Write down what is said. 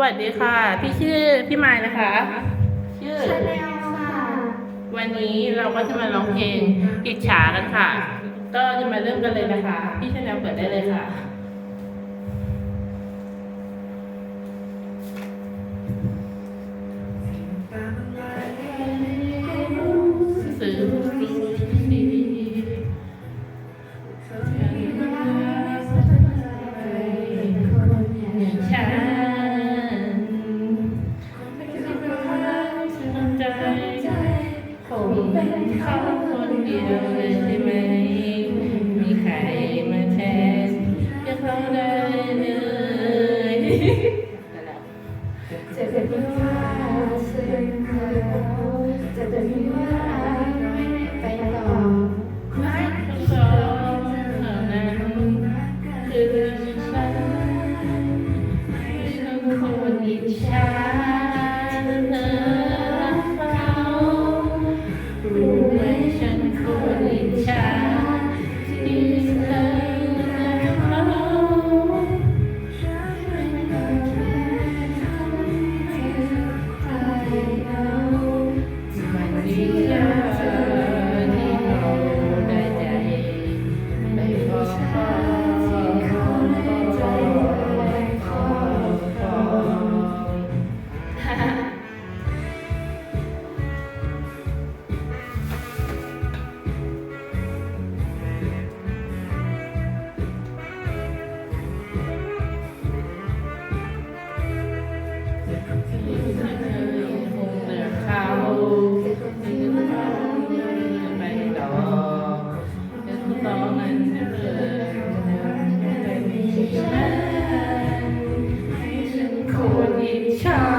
สวัสดีค่ะ พี่ชื่อพี่ไม้นะคะ ชื่อชาแนลค่ะวันนี้เราก็จะมาร้องเพลงอิจฉากันค่ะ ก็จะมาเริ่มกันเลยนะคะ พี่ชาแนลเปิดได้เลยค่ะ เขาคนเดียวเลยใช่ไหม มีใครมาแทนจะเขาได้เลยจะเป็นว่าฉันเราจะเป็นว่าไปต่อไม่ต้องสอนเท่านั้นคือฉันฉันคนอิจฉา Tchau.